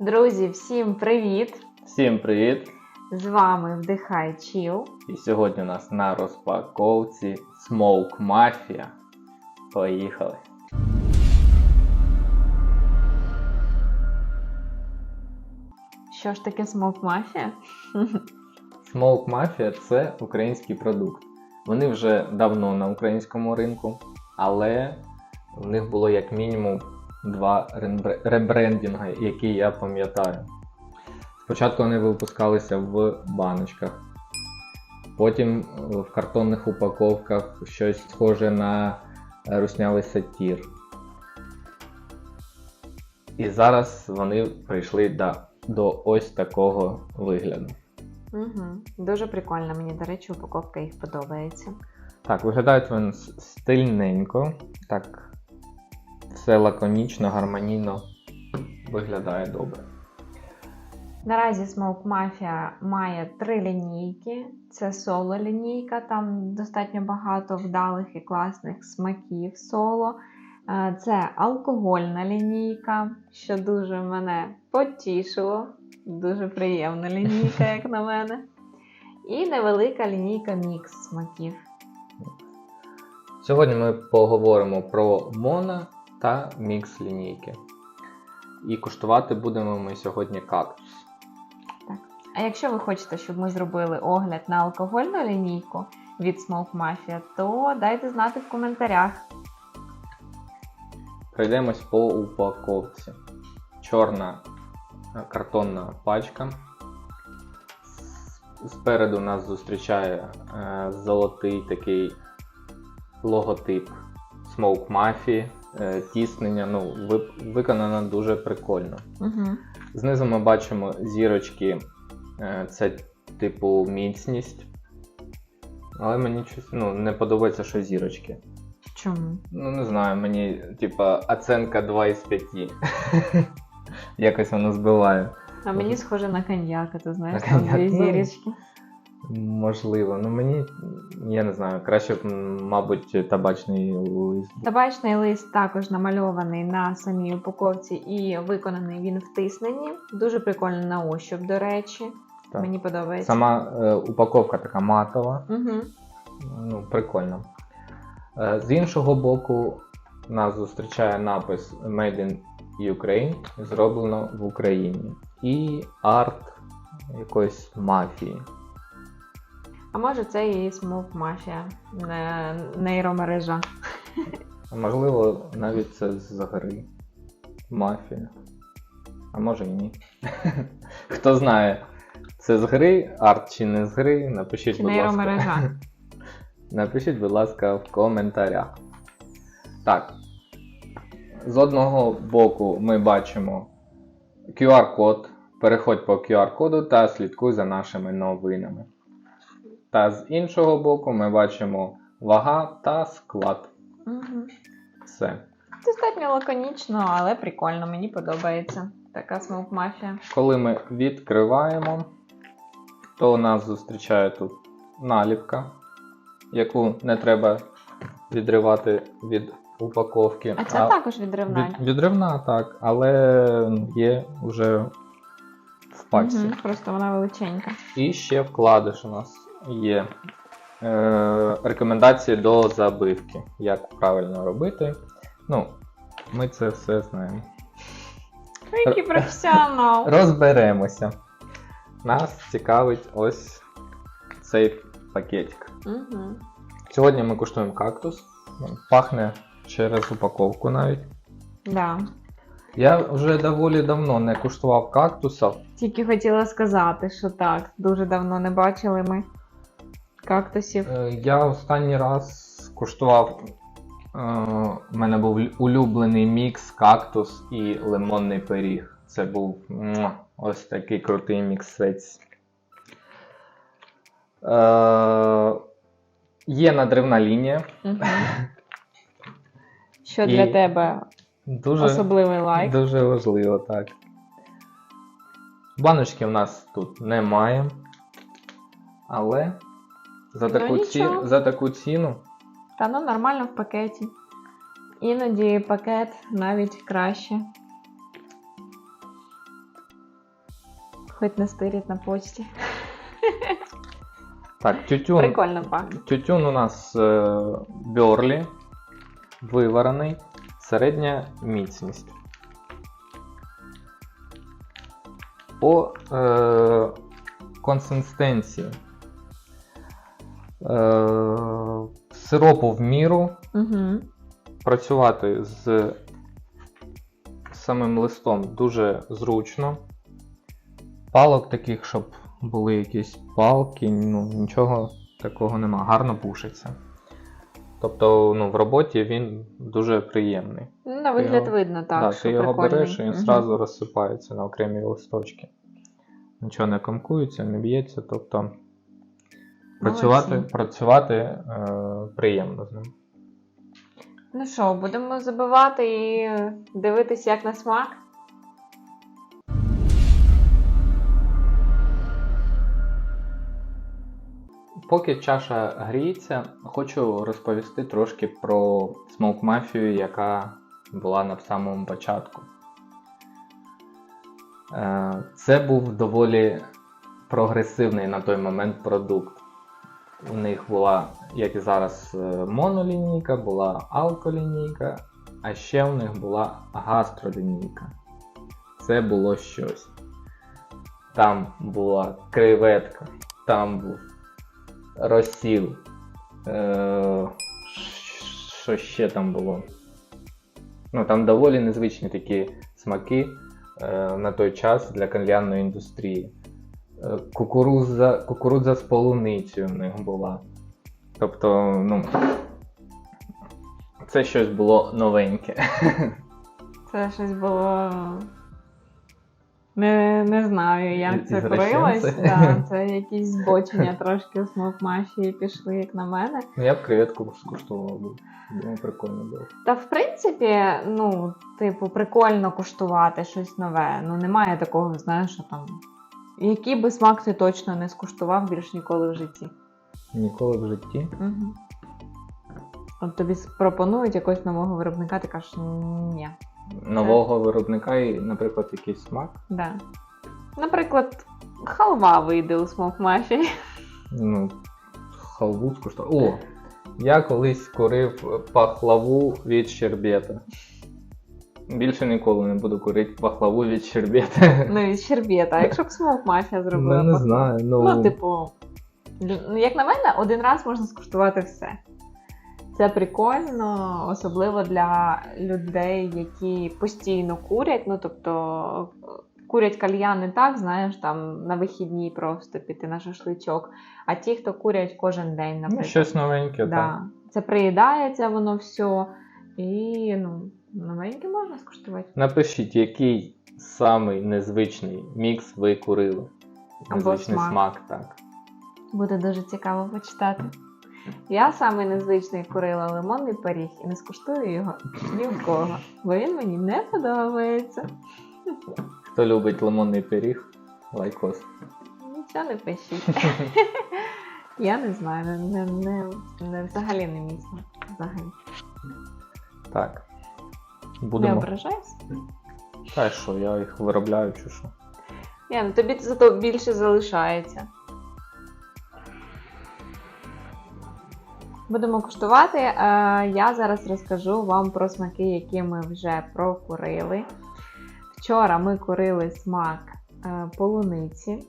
Друзі, всім привіт! Всім привіт! З вами Вдихай Чіл. І сьогодні у нас на розпаковці Smoke Mafia. Поїхали! Що ж таке смок мафія? Smoke Mafia це український продукт. Вони вже давно на українському ринку, але в них було як мінімум два ребре- ребрендінги, які я пам'ятаю. Спочатку вони випускалися в баночках, потім е, в картонних упаковках щось схоже на е, руснявий сатір. І зараз вони прийшли до, до ось такого вигляду. Угу. Дуже прикольно, мені, до речі, упаковка їх подобається. Так, виглядає він с- стильненько, так все лаконічно, гармонійно виглядає добре. Наразі Smoke Mafia має три лінійки. Це соло лінійка, там достатньо багато вдалих і класних смаків соло. Е, Це алкогольна лінійка, що дуже мене потішило. Дуже приємна лінійка, як на мене. І невелика лінійка мікс смаків. Сьогодні ми поговоримо про моно та мікс лінійки. І куштувати будемо ми сьогодні кактус. А якщо ви хочете, щоб ми зробили огляд на алкогольну лінійку від Smoke Mafia, то дайте знати в коментарях. Пройдемось по упаковці. Чорна е, картонна пачка. Спереду нас зустрічає е, золотий такий логотип Smoke Mafia, тіснення. Ну, ви- виконано дуже прикольно. Угу. Знизу ми бачимо зірочки, е, це типу міцність. Але мені щось ну, не подобається, що зірочки. Чому? Ну, не знаю, мені, типа, оценка 2 із 5. Якось воно збиває. А мені схоже на коньяк, а ти знаєш, На там коньяк, дві ну. Можливо. Ну мені, я не знаю, краще б, мабуть, табачний лист. Табачний лист також намальований на самій упаковці і виконаний він в тисненні. Дуже прикольно на ощуп, до речі. Так. Мені подобається. Сама е, упаковка така матова. Угу. Ну, прикольно. Е, з іншого боку, нас зустрічає напис Made in Ukraine, зроблено в Україні. І арт якоїсь мафії. А може це і не нейромережа. А Можливо, навіть це з гри. Мафія. А може і ні. Хто знає, це з гри, арт чи не з гри, напишіть, Чи будь ласка. нейромережа. Напишіть, будь ласка, в коментарях. Так. З одного боку ми бачимо QR-код. Переходь по QR-коду та слідкуй за нашими новинами. Та з іншого боку ми бачимо вага та склад. Угу. Все. Достатньо лаконічно, але прикольно, мені подобається. Така Mafia. Коли ми відкриваємо, то нас зустрічає тут наліпка, яку не треба відривати від упаковки. А це також відривна. від, відривна, так, але є вже в пачці. Мгм, Просто вона величенька. І ще вкладиш у нас є е, рекомендації до забивки, як правильно робити. Ну, ми це все знаємо. Ну, Який професіонал. Розберемося. Нас цікавить ось цей пакетик. Угу. Сьогодні ми куштуємо кактус. Пахне через упаковку навіть. Да. Я вже доволі давно не куштував кактуса. Тільки хотіла сказати, що так, дуже давно не бачили ми кактусів. Е, Я останній раз куштував. е, У мене був улюблений мікс кактус і лимонний пиріг. Це був ось такий крутий міксець. Е, Є надривна лінія. Угу. Що І для тебе Дуже, особливий лайк? дуже важливо, так. Баночки в нас тут немає. Але за Ну, таку, ці... за таку ціну Та ну нормально в пакеті. Іноді пакет навіть краще. хоч не стирять на почті. Так, тютюн. Прикольно пахне. Тютюн у нас е, бьорлі, виварений, середня міцність. По е, консистенції. Е, сиропу в міру. Угу. Працювати з самим листом дуже зручно. Палок таких, щоб були якісь палки, ну нічого такого нема. Гарно пушиться. Тобто ну, в роботі він дуже приємний. На вигляд його- видно, так. да, що ти його прикольний. береш і він Мгм. одразу розсипається на окремі листочки. Нічого не комкується, не б'ється. Тобто працювати, Молодці. працювати е, приємно з ним. Ну що, будемо забивати і дивитися, як на смак. Поки чаша гріється, хочу розповісти трошки про смоук мафію, яка була на самому початку. Е, Це був доволі прогресивний на той момент продукт. У них була, як і зараз, е, монолінійка, була алколінійка, а ще у них була гастролінійка. Це було щось. Там була креветка, там був розсіл. Е, що ще там було? Ну, там доволі незвичні такі смаки е, на той час для кальянної індустрії. Кукурудза, кукурудза з полуницею в них була. Тобто, ну, це щось було новеньке. Це щось було. Не, не знаю, як це курилось. Да, це якісь збочення трошки в смок пішли, як на мене. Ну, я б креветку скуштував би. Думаю, прикольно було. Та в принципі, ну, типу, прикольно куштувати щось нове. Ну, немає такого, знаєш, що там. Який би смак ти точно не скуштував більш ніколи в житті. Ніколи в житті. Угу. От тобі пропонують якогось нового виробника, ти кажеш, ні. Нового виробника і, наприклад, якийсь смак. Да. Наприклад, халва вийде у смок мафії. Ну, халву скуштував. О! Я колись курив пахлаву від щербета. Більше ніколи не буду курити пахлаву від щербета. Ну, від щербета. А якщо б смок мафія зробила? Ну, не знаю. Ну, Ну, типу, ну, як на мене, один раз можна скуштувати все. Це прикольно, особливо для людей, які постійно курять. Ну, тобто, курять кальяни так, знаєш, там на вихідні просто піти на шашличок. А ті, хто курять кожен день, ну, наприклад. щось новеньке, так. Це приїдається воно все. І ну, новеньке можна скуштувати. Напишіть, який самий незвичний мікс ви курили. Або Незвичний смак. смак, так. Буде дуже цікаво почитати. Я самий незвичний курила лимонний пиріг і не скуштую його ні в кого, бо він мені не подобається. Хто любить лимонний пиріг, лайкос. Нічого не пишіть. Я не знаю, не, не, не взагалі не міцно. Взагалі. Так. Не Будемо. ображайся. Та що, я їх виробляю чи що? Ні, ну тобі зато більше залишається. Будемо куштувати. Е, Я зараз розкажу вам про смаки, які ми вже прокурили. Вчора ми курили смак е, полуниці.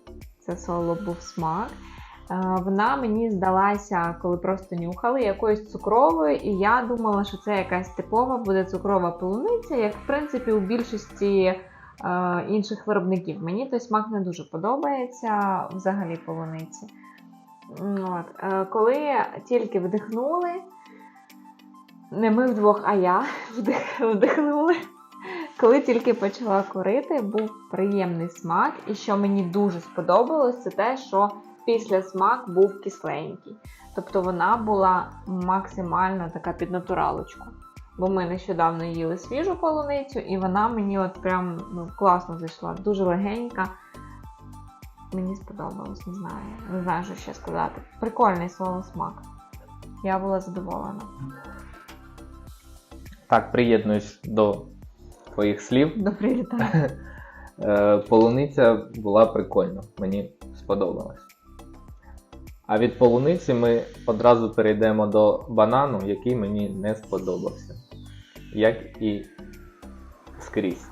Це соло був смак. Е, Вона мені здалася, коли просто нюхали, якоюсь цукровою, і я думала, що це якась типова буде цукрова полуниця, як в принципі у більшості е, інших виробників. Мені той смак не дуже подобається взагалі полуниці. От. Е, Коли тільки вдихнули, не ми вдвох, а я вдих- вдихнули. Коли тільки почала курити, був приємний смак. І що мені дуже сподобалось, це те, що після смак був кисленький. Тобто вона була максимально така під натуралочку. Бо ми нещодавно їли свіжу полуницю, і вона мені от прям ну, класно зайшла, дуже легенька. Мені сподобалось, не знаю. Не знаю, що ще сказати. Прикольний соло смак. Я була задоволена. Так, приєднуюсь до твоїх слів. Добрий вітаю. Е, полуниця була прикольна, мені сподобалась. А від полуниці ми одразу перейдемо до банану, який мені не сподобався. Як і скрізь.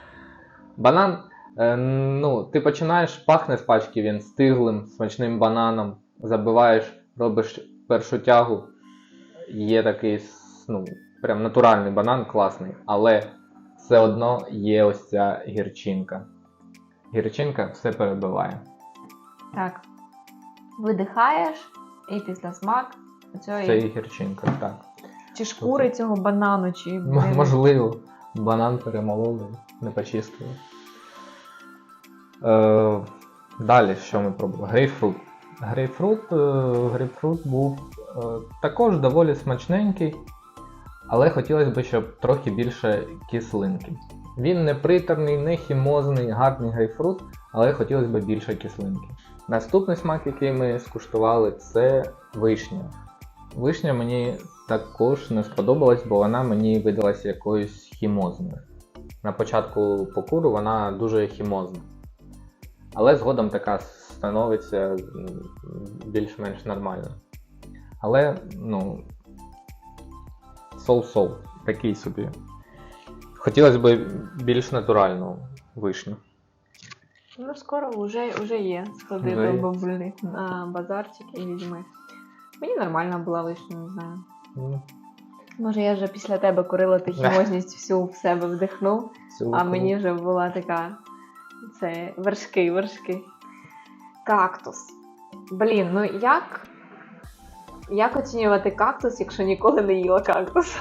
Банан, е, ну, ти починаєш, пахне з пачки він стиглим, смачним бананом, забиваєш, робиш першу тягу. Є такий ну, прям натуральний банан, класний, але все одно є ось ця гірчинка. Гірчинка все перебиває. Так. Видихаєш, і після смак Це і цієї гірчинка, так. чи шкури цього банану, чи М- блін, Можливо, банан перемололи, не почистили. Е, далі, що ми пробували? Грейпфрут. Грейпфрут, е, грейпфрут був е, також доволі смачненький, але хотілося б, щоб трохи більше кислинки. Він не приторний, не хімозний, гарний грейпфрут, але хотілося б більше кислинки. Наступний смак, який ми скуштували, це вишня. Вишня мені також не сподобалась, бо вона мені видалася якоюсь хімозною. На початку покуру вона дуже хімозна. Але згодом така становиться більш-менш нормально. Але, ну, соу-соу, такий собі. Хотілося б більш натуральну вишню. Ну, скоро вже, вже є. Сходи Вже до бабулі на базарчик і візьми. Мені нормальна була вишня, не знаю. Ну, Може, я вже після тебе курила ти хімозність всю в себе вдихнув, а мені вже була така. Це вершки, вершки. Кактус. Блін, ну як. Як оцінювати кактус, якщо ніколи не їла кактус?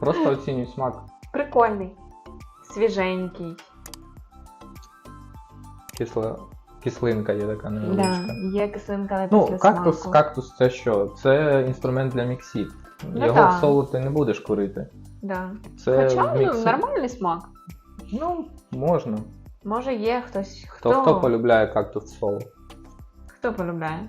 Просто оцінюй смак. Прикольний, свіженький. Кисла... Кислинка є така невеличка. Да, є кислинка Ну, після кактус, смаку. кактус це що? Це інструмент для міксів. Ну Його так. в соло ти не будеш курити. Да. Це Хоча ну, нормальний смак. Ну, можна. Може є хтось, Хто, хто, хто полюбляє кактус в соло? хто полюбляє.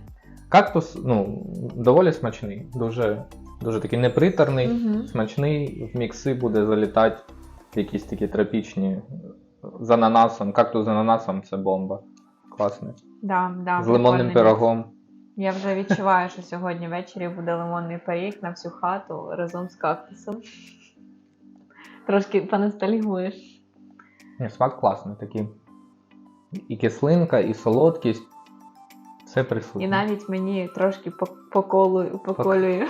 Кактус, ну, доволі смачний, дуже, дуже такий неприторний, Мгм. смачний, в мікси буде залітати якісь такі тропічні з ананасом. Кактус з ананасом це бомба. Класний. Да, да, з лимонним прикольний пирогом. Я вже відчуваю, що сьогодні ввечері буде лимонний пиріг на всю хату разом з кактусом. Трошки поностальгуєш. Ні, смак класний такий. І кислинка, і солодкість. Все присутнє. І навіть мені трошки по- поколює,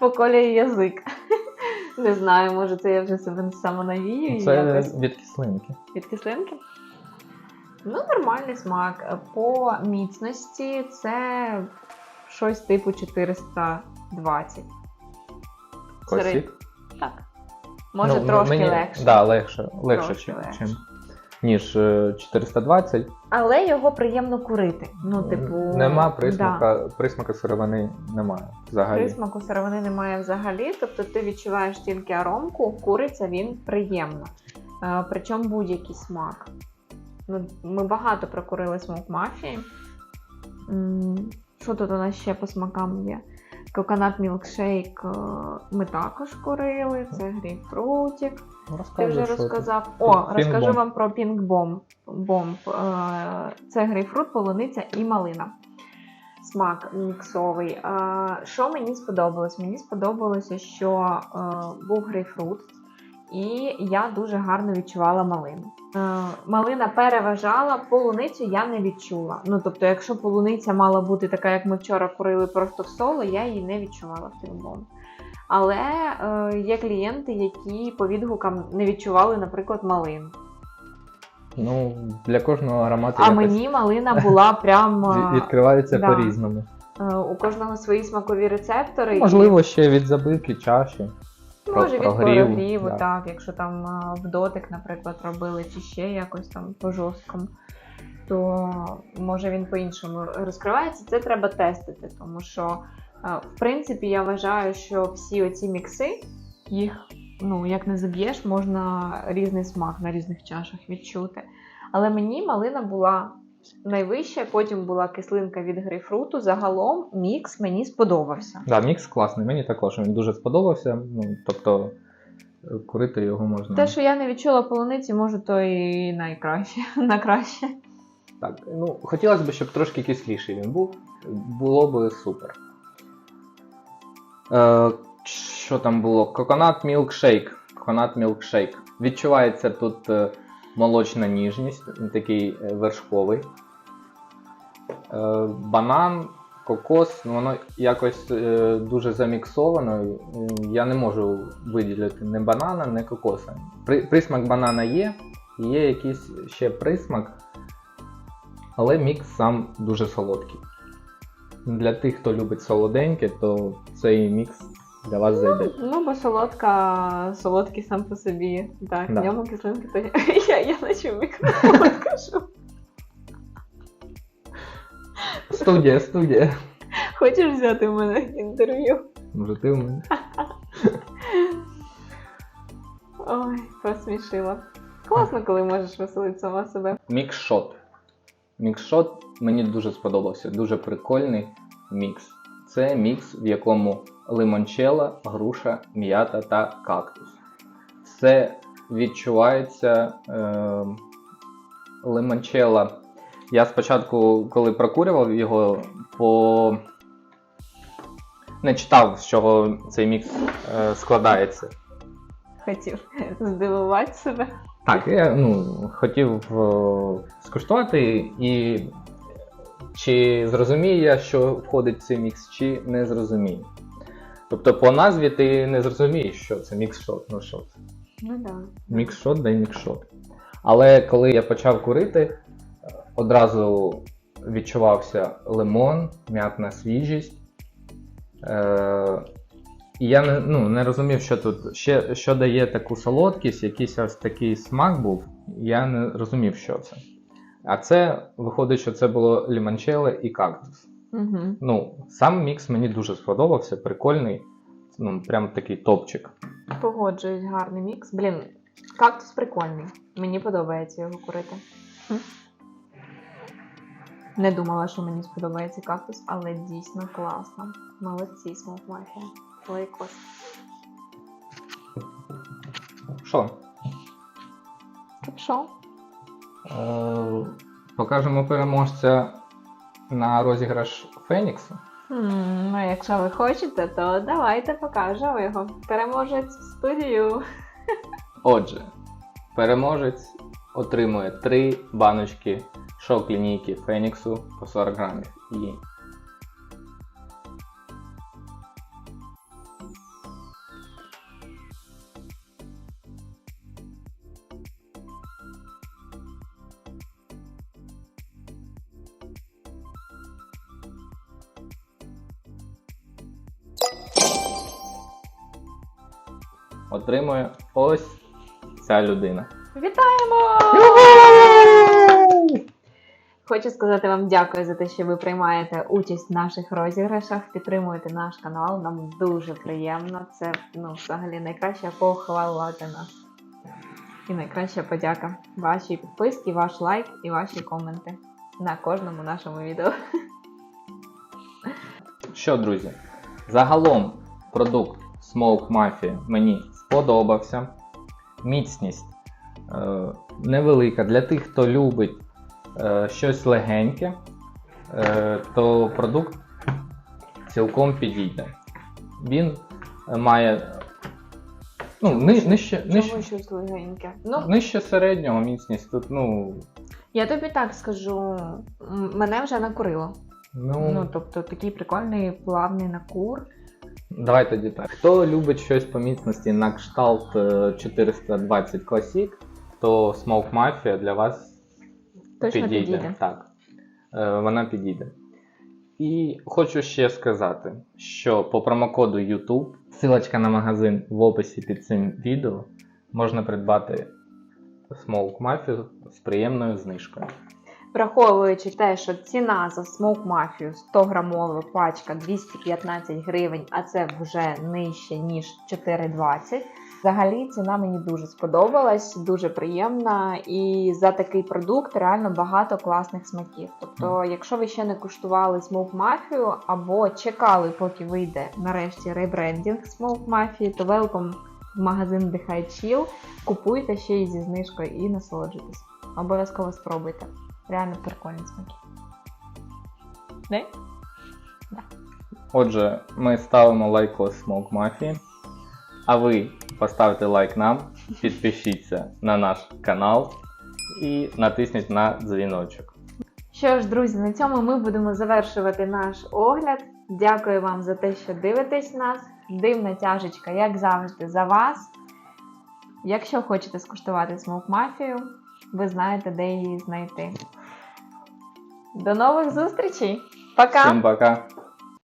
поколює язик. Не знаю, може це я вже себе самонавію Це якось від кислинки. від кислинки. Ну, нормальний смак. По міцності це щось типу 420. Класік. Так. Може Ну, трошки мені, легше. Да, легше, легше, Трошки чим, легше. ніж е, 420. Але його приємно курити. Ну, типу, Нема да. присмака, присмака сировини немає взагалі. Присмаку сировини немає взагалі, тобто ти відчуваєш тільки аромку, куриця він приємно. Е, причому будь-який смак. Ну, ми багато прокурили смок мафії. М, Що тут у нас ще по смакам є? Коконат мілкшейк ми також курили, це грейпфрутик. Ну, Ти вже розказав. Пін- О, розкажу вам про Bomb. Bomb. Е, Це грейпфрут, полуниця і малина. Смак міксовий. Е, Що мені сподобалось? Мені сподобалося, що е, був грейпфрут, і я дуже гарно відчувала малину. Е, Малина переважала, полуницю я не відчула. Ну тобто, якщо полуниця мала бути така, як ми вчора курили просто в соло, я її не відчувала в Bomb. Але е, є клієнти, які по відгукам не відчували, наприклад, малину. Ну, для кожного аромату А якось мені малина була прям відкривається да. по-різному. е, у кожного свої смакові рецептори. Можливо, ще від забивки чаші. Може від прогріву, да. так, якщо там в дотик, наприклад, робили, чи ще якось там по жорсткому, то може він по-іншому розкривається. Це треба тестити, тому що, в принципі, я вважаю, що всі оці мікси, їх, ну, як не заб'єш, можна різний смак на різних чашах відчути. Але мені малина була найвища, потім була кислинка від грейпфруту. Загалом мікс мені сподобався. Да, мікс класний, мені також він дуже сподобався. Ну, тобто е, курити його можна. Те, що я не відчула полуниці, може, то і найкраще. на краще. Так, ну, хотілося б, щоб трошки кисліший він був. Було б супер. Е, що там було? Coconut milkshake. Coconut milkshake. Відчувається тут е, молочна ніжність, такий е, вершковий. Е, банан, кокос, ну, воно якось е, дуже заміксовано. Я не можу виділити ні банана, ні кокоса. Присмак банана є, є якийсь ще присмак, але мікс сам дуже солодкий. Для тих, хто любить солоденьке, то цей мікс для вас зайде. Ну, бо солодка, солодкий сам по собі. Так, Да. в ньому кислинки, то я, я наче в мікрофон кажу. Студія, студія. Хочеш взяти в мене інтерв'ю? Може, ти в мене? Ой, посмішила. Класно, коли можеш веселити сама себе. Мікшот. Мікшот мені дуже сподобався. Дуже прикольний мікс. Це мікс, в якому лимончела, груша, м'ята та кактус. Все відчувається. Е- лимончела. Я спочатку, коли прокурював його, по... не читав, з чого цей мікс е, складається. Хотів здивувати себе. Так, я ну, хотів е, скуштувати і чи зрозумію я, що входить в цей мікс, чи не зрозумію. Тобто по назві ти не зрозумієш, що це мікс-шот. Ну що це? Ну. Да. Мікс-шот, да й мікс-шот. Але коли я почав курити, е, одразу відчувався лимон, м'ятна свіжість. Е- і я не, ну, не розумів, що тут ще що дає таку солодкість, якийсь ось такий смак був. Я не розумів, що це. А це виходить, що це було лімончеле і кактус. Угу. Ну, сам мікс мені дуже сподобався, прикольний. Ну, прям такий топчик. Погоджуюсь, гарний мікс. Блін, кактус прикольний. Мені подобається його курити. Не думала, що мені сподобається кактус, але дійсно класно. Молодці, смок мафія. Лайкос. Що? Так що? Е, покажемо переможця на розіграш Феніксу. М, Ну, якщо ви хочете, то давайте покажемо його. Переможець в студію. Отже, переможець отримує 3 баночки шок лінійки Феніксу по 40 грамів. І отримує ось ця людина. Вітаємо! Хочу сказати вам дякую за те, що ви приймаєте участь в наших розіграшах, підтримуєте наш канал. Нам дуже приємно. Це ну, взагалі найкраща похвала для нас. І найкраща подяка. Ваші підписки, ваш лайк і ваші коменти на кожному нашому відео. Що, друзі, загалом продукт Smoke Mafia мені сподобався. Міцність е, невелика. Для тих, хто любить е, щось легеньке, е, то продукт цілком підійде. Він має ну, ни, нижче, Чому щось легеньке? Ну, нижче середнього міцність. Тут, ну, я тобі так скажу, м, мене вже накурило. ну, Ну, тобто такий прикольний плавний накур. Давай тоді так. Хто любить щось по міцності на кшталт е, 420 Classic, то Smoke Mafia для вас Точно підійде. підійде. Так. Е, Вона підійде. І хочу ще сказати, що по промокоду YouTube, ссылочка на магазин в описі під цим відео, можна придбати Smoke Mafia з приємною знижкою. Враховуючи те, що ціна за Smoke Mafia 100 грамова пачка 215 гривень, а це вже нижче, ніж 4,20. Взагалі ціна мені дуже сподобалась, дуже приємна. І за такий продукт реально багато класних смаків. Тобто, якщо ви ще не куштували Smoke Mafia або чекали, поки вийде нарешті ребрендінг Smoke Mafia, то велком в магазин Дихай Chill, купуйте ще й зі знижкою і насолоджуйтесь. Обов'язково спробуйте. Реально прикольні смаки. Не? Отже, ми ставимо лайкос Smoke Mafia. А ви поставте лайк нам, підпишіться на наш канал і натисніть на дзвіночок. Що ж, друзі, на цьому ми будемо завершувати наш огляд. Дякую вам за те, що дивитесь нас. Дивна тяжечка, як завжди, за вас. Якщо хочете скуштувати смоук мафію, ви знаєте, де її знайти. До нових зустрічей! Пока! Всім пока!